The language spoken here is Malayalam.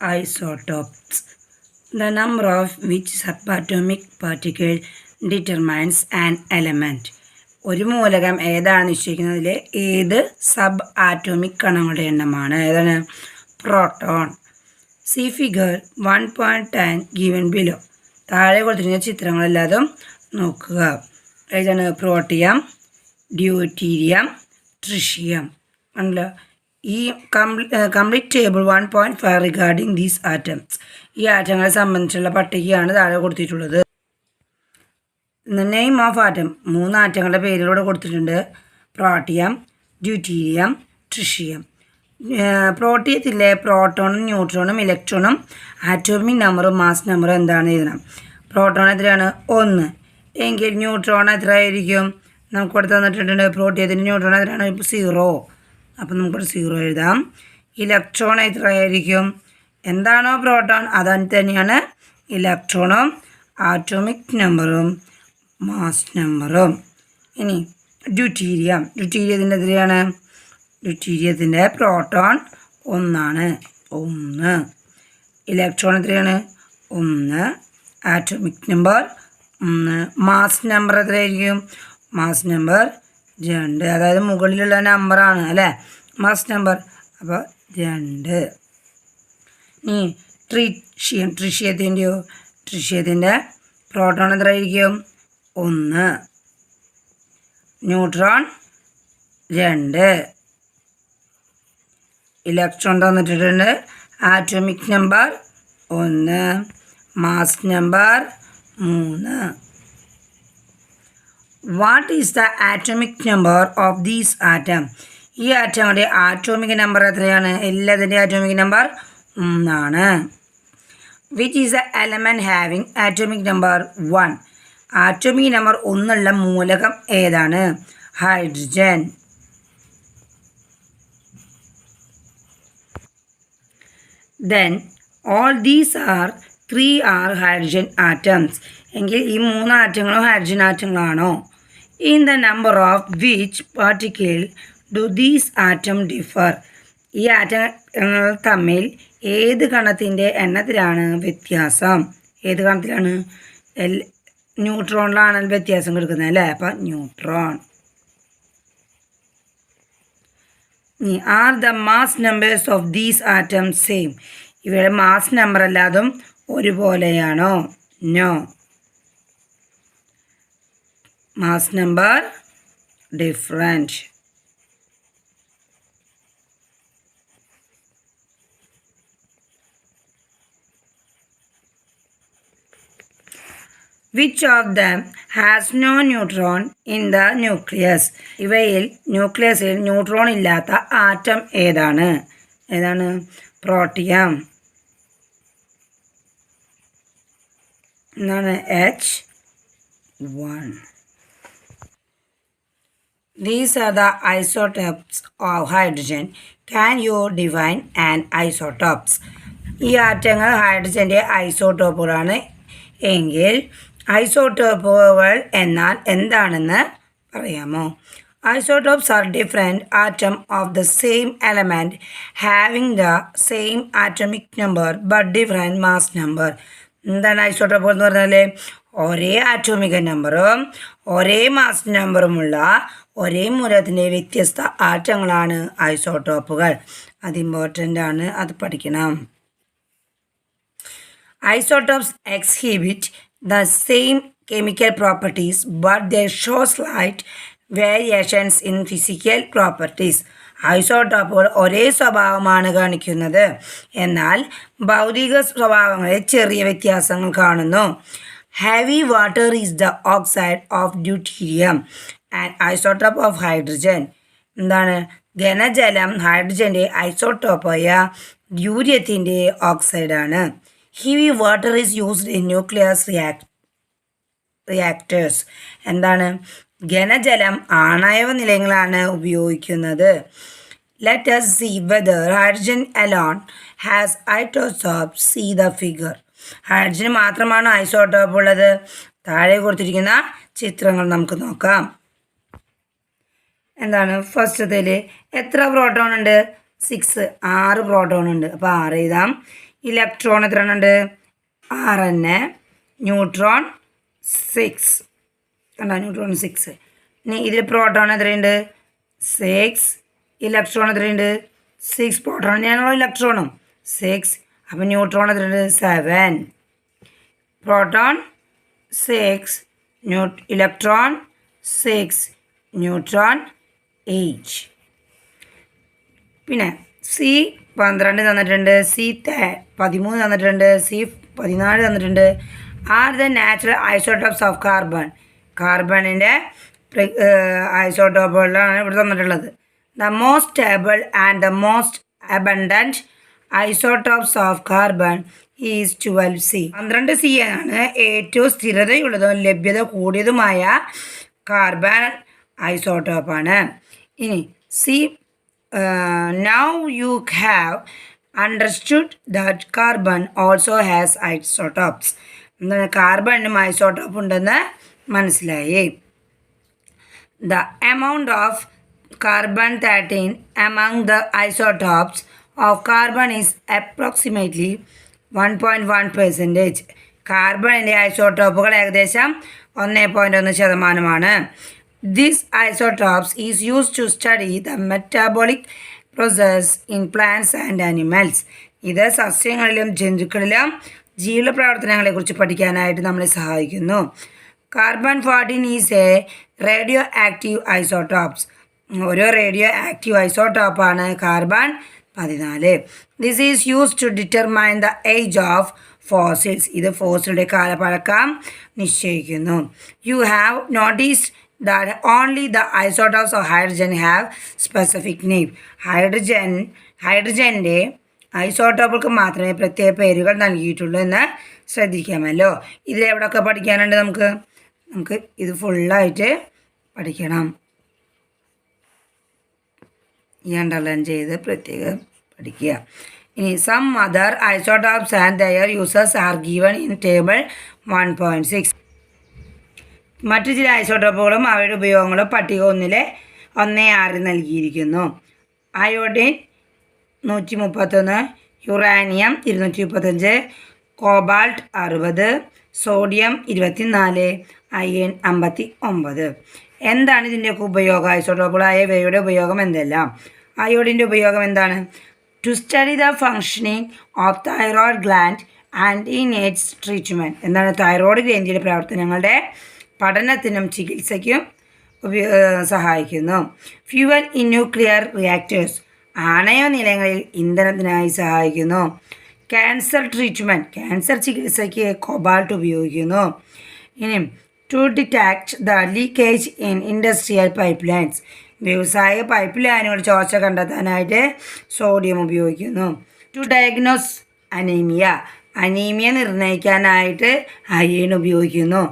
isotopes. The number of which subatomic particle determines an element. ഒരു മൂലകം ഏതാണ് നിശ്ചയിക്കുന്നതിൽ ഏത് സബ് ആറ്റോമിക് കണങ്ങളുടെ എണ്ണമാണ്? ഏതാണ്? Proton see figure one point ten given below താഴെ കൊടുത്തിരിക്കുന്ന ചിത്രങ്ങളെല്ലാതും നോക്കുക. ഏതാണ്? പ്രോട്ടിയം ഡ്യൂട്ടീരിയം ട്രിഷിയം ആണല്ലോ ഈ complete table one point five regarding these atoms ഈ ആറ്റങ്ങളെ സംബന്ധിച്ചുള്ള പട്ടികയാണ് താഴെ കൊടുത്തിട്ടുള്ളത്. നെയിം ഓഫ് ആറ്റം മൂന്ന് ആറ്റങ്ങളുടെ പേരിലൂടെ കൊടുത്തിട്ടുണ്ട്. പ്രോട്ടിയം ഡ്യൂട്ടീരിയം ട്രിഷിയം പ്രോട്ടിയത്തിലെ പ്രോട്ടോണും ന്യൂട്രോണും ഇലക്ട്രോണും ആറ്റോമിക് നമ്പറും മാസ് നമ്പറും എന്താണ് എഴുതണം? പ്രോട്ടോൺ എത്രയാണ്? ഒന്ന്. എങ്കിൽ ന്യൂട്രോൺ എത്രയായിരിക്കും? നമുക്ക് ഇവിടെ തന്നിട്ടുണ്ട്. പ്രോട്ടിയത്തിന്റെ ന്യൂട്രോൺ എത്രയാണ്? സീറോ. അപ്പം നമുക്കൊരു സീറോ എഴുതാം. ഇലക്ട്രോൺ എത്രയായിരിക്കും എന്താണോ പ്രോട്ടോൺ അത് തന്നെയാണ് ഇലക്ട്രോണും ആറ്റോമിക് നമ്പറും മാസ് നമ്പറും ഇനി ഡ്യൂട്ടീരിയം ഡ്യൂട്ടീരിയത്തിന്റെ എത്രയാണ്? ഡ്യൂട്ടീരിയത്തിന്റെ പ്രോട്ടോൺ ഒന്നാണ്. ഒന്ന്. ഇലക്ട്രോൺ എത്രയാണ്? ഒന്ന്. ആറ്റോമിക് നമ്പർ ഒന്ന്. മാസ് നമ്പർ എത്രയായിരിക്കും മാസ് നമ്പർ രണ്ട്. അതായത് മുകളിലുള്ള നമ്പറാണ് അല്ലേ? മാസ് നമ്പർ അപ്പോൾ രണ്ട്. ഇനി ട്രിഷ്യം ട്രിഷ്യത്തിന്റെയോ ട്രിഷ്യത്തിന്റെ പ്രോട്ടോൺ എത്രയായിരിക്കും? ഒന്ന്. ന്യൂട്രോൺ രണ്ട്. ഇലക്ട്രോൺ തന്നിട്ടുണ്ട് ആറ്റോമിക് നമ്പർ ഒന്ന്. മാസ് നമ്പർ മൂന്ന്. What is the atomic number of these atom ഈ ആറ്റങ്ങളുടെ ആറ്റോമിക് നമ്പർ എത്രയാണ്? എല്ലാത്തിന്റെ ആറ്റോമിക് നമ്പർ ഒന്നാണ് which is the element having atomic number one atomic number ഒന്നുള്ള മൂലകം ഏതാണ്? Hydrogen then all these are three are hydrogen atoms എങ്കിൽ ഈ മൂന്ന് ആറ്റങ്ങളും ഹൈഡ്രജൻ ആറ്റങ്ങളാണോ in the number of which particle do these atom differ ഈ ആറ്റങ്ങൾ തമ്മിൽ ഏത് കണത്തിന്റെ എണ്ണത്തിലാണ് വ്യത്യാസം? ഏത് കണത്തിലാണ്? എൽ ന്യൂട്രോണിലാണ് വ്യത്യാസം കൊടുക്കുന്നത് അല്ലേ? അപ്പം neutron. Are the mass numbers of these atom same ഇവയുടെ മാസ് നമ്പർ അല്ലാതും ഒരുപോലെയാണോ? No mass number different which of them has no neutron in the nucleus ഇവയിൽ ന്യൂക്ലിയസിൽ ന്യൂട്രോൺ ഇല്ലാത്ത ആറ്റം ഏതാണ്? ഏതാണ്? പ്രോട്ടിയം എന്നാണ് H one these are the isotopes of hydrogen can you define and isotopes ഈ ആറ്റങ്ങൾ ഹൈഡ്രജന്റെ ഐസോട്ടോപ്പുകളാണ് എങ്കിൽ ഐസോട്ടോപ്പുകൾ എന്നാൽ എന്താണെന്ന് പറയാമോ? Isotopes are different atom of the same element having the same atomic number but different mass number എന്താണ് ഐസോട്ടോപ്പ് എന്ന് പറഞ്ഞാൽ ഒരേ ആറ്റോമിക നമ്പറും ഒരേ മാസ് നമ്പറുമുള്ള ഒരേ മൂലത്തിന്റെ വ്യത്യസ്ത ആറ്റങ്ങളാണ് ഐസോട്ടോപ്പുകൾ അത് ഇമ്പോർട്ടന്റ് ആണ് അത് പഠിക്കണം. Isotopes exhibit the same chemical properties but the show slight variations in physical properties ഐസോടോപ്പുകൾ ഒരേ സ്വഭാവമാണ് കാണിക്കുന്നത്. എന്നാൽ ഭൗതിക സ്വഭാവങ്ങളിൽ ചെറിയ വ്യത്യാസങ്ങൾ കാണുന്നു. Heavy water is the oxide of deuterium and isotope of hydrogen എന്താണ്? ഘനജലം ഹൈഡ്രജന്റെ ഐസോട്ടോപ്പായ ഡ്യൂരിയത്തിന്റെ ഓക്സൈഡാണ്. Heavy water is used in nucleus react reactors എന്താണ്? ഘനജലം ആണായവ നിലയങ്ങളാണ് ഉപയോഗിക്കുന്നത്. Let us see whether hydrogen alone has isotopes. See the figure hydrogen മാത്രമാണ് ഐസോട്ടോപ്പ് ഉള്ളത്. താഴെ കൊടുത്തിരിക്കുന്ന ചിത്രങ്ങൾ നമുക്ക് നോക്കാം. എന്താണ്? ഫസ്റ്റത്തിൽ എത്ര പ്രോട്ടോൺ ഉണ്ട്? സിക്സ് ആറ് പ്രോട്ടോൺ ഉണ്ട്. അപ്പോൾ ആറ് എഴുതാം. ഇലക്ട്രോൺ എത്ര ഉണ്ട്? തന്നെ. ന്യൂട്രോൺ സിക്സ് കണ്ടോ ന്യൂട്രോൺ സിക്സ് ഇനി ഇതിൽ പ്രോട്ടോൺ എത്രയുണ്ട്? സിക്സ് ഇലക്ട്രോൺ എത്രയുണ്ട്? സിക്സ് പ്രോട്ടോൺ ഞാനുള്ള ഇലക്ട്രോണും സിക്സ് അപ്പം ന്യൂട്രോൺ എത്രയുണ്ട്? Seven proton six new electron six neutron eight പിന്നെ സി പന്ത്രണ്ട് തന്നിട്ടുണ്ട്. സി പതിമൂന്ന് തന്നിട്ടുണ്ട്. സി പതിനാല് തന്നിട്ടുണ്ട്. Are the natural isotopes of carbon കാർബണിന്റെ ഐസോട്ടോപ്പുകളിലാണ് ഇവിടെ തന്നിട്ടുള്ളത്. The most stable and the most abundant isotopes of carbon is twelve C പന്ത്രണ്ട് സി ആണ് ഏറ്റവും സ്ഥിരതയുള്ളതും ലഭ്യത കൂടിയതുമായ കാർബൺ ഐസോട്ടോപ്പാണ് ഇനി see now you have understood that carbon also has isotopes എന്താണ്? കാർബണിനും ഐസോട്ടോപ്പ് ഉണ്ടെന്ന് മനസ്സിലായി. The amount of carbon thirteen among the isotopes of carbon is approximately one point one percentage കാർബണിന്റെ ഐസോടോപ്പുകൾ ഏകദേശം ഒന്ന് പോയിന്റ് ഒന്ന് ശതമാനമാണ്. This isotopes is use to study the metabolic process in plants and animals ഇത് സസ്യങ്ങളിലും ജന്തുക്കളിലും ജീവിത പ്രവർത്തനങ്ങളെക്കുറിച്ച് പഠിക്കാനായിട്ട് നമ്മളെ സഹായിക്കുന്നു. Carbon fourteen is a radioactive isotopes ഓരോ റേഡിയോ ആക്റ്റീവ് ഐസോടോപ്പാണ് കാർബൺ പതിനാല്. This is use to determine the age of fossils ഇത് ഫോസിലുടെ കാലപ്പഴക്കം നിശ്ചയിക്കുന്നു. You have notice that only the isotopes of hydrogen have specific name hydrogen ഹൈഡ്രജന്റെ ഐസോട്ടോപ്പുകൾക്ക് മാത്രമേ പ്രത്യേക പേരുകൾ നൽകിയിട്ടുള്ളൂ എന്ന് ശ്രദ്ധിക്കാമല്ലോ. ഇതിലെവിടെയൊക്കെ പഠിക്കാനുണ്ട് നമുക്ക്? നമുക്ക് ഇത് ഫുള്ളായിട്ട് പഠിക്കണം. ഈ അണ്ടർലൈൻ ചെയ്ത് പ്രത്യേകം പഠിക്കുക. ഇനി some other isotopes and their users are given in table one point six മറ്റു ചില ഐസോട്ടോപ്പുകളും അവയുടെ ഉപയോഗങ്ങളും പട്ടിക ഒന്നിലെ ഒന്നേ ആറ് നൽകിയിരിക്കുന്നു. അയോഡിൻ നൂറ്റി മുപ്പത്തൊന്ന് യുറാനിയം ഇരുന്നൂറ്റി മുപ്പത്തഞ്ച് കോബാൾട്ട് അറുപത് സോഡിയം ഇരുപത്തിനാല് അയൺ അമ്പത്തി ഒമ്പത് എന്താണ് ഇതിന്റെയൊക്കെ ഉപയോഗം? ഐസോട്ടോപ്പുകളായ ഇവയുടെ ഉപയോഗം എന്തെല്ലാം? അയോഡിന്റെ ഉപയോഗം എന്താണ്? To study the functioning of thyroid gland and in AIDS treatment എന്താണ് തൈറോയ്ഡ് ഗ്രന്ഥിയുടെ പ്രവർത്തനങ്ങളുടെ പഠനത്തിനും ചികിത്സയ്ക്കും സഹായിക്കുന്നു. ഫ്യൂവൽ ഇൻ ന്യൂക്ലിയർ റിയാക്ടേഴ്സ് ആണയ നിലയങ്ങളിൽ ഇന്ധനത്തിനായി സഹായിക്കുന്നു. ക്യാൻസർ ട്രീറ്റ്മെന്റ് ക്യാൻസർ ചികിത്സയ്ക്ക് കൊബാൾട്ട് ഉപയോഗിക്കുന്നു. ഇനി to detect the leakage in industrial pipe lines വ്യവസായ പൈപ്പ് ലൈനുകൾ ചോർച്ച കണ്ടെത്താനായിട്ട് സോഡിയം ഉപയോഗിക്കുന്നു. ടു ഡയഗ്നോസ് അനീമിയ അനീമിയ നിർണയിക്കാനായിട്ട് അയേൺ ഉപയോഗിക്കുന്നു.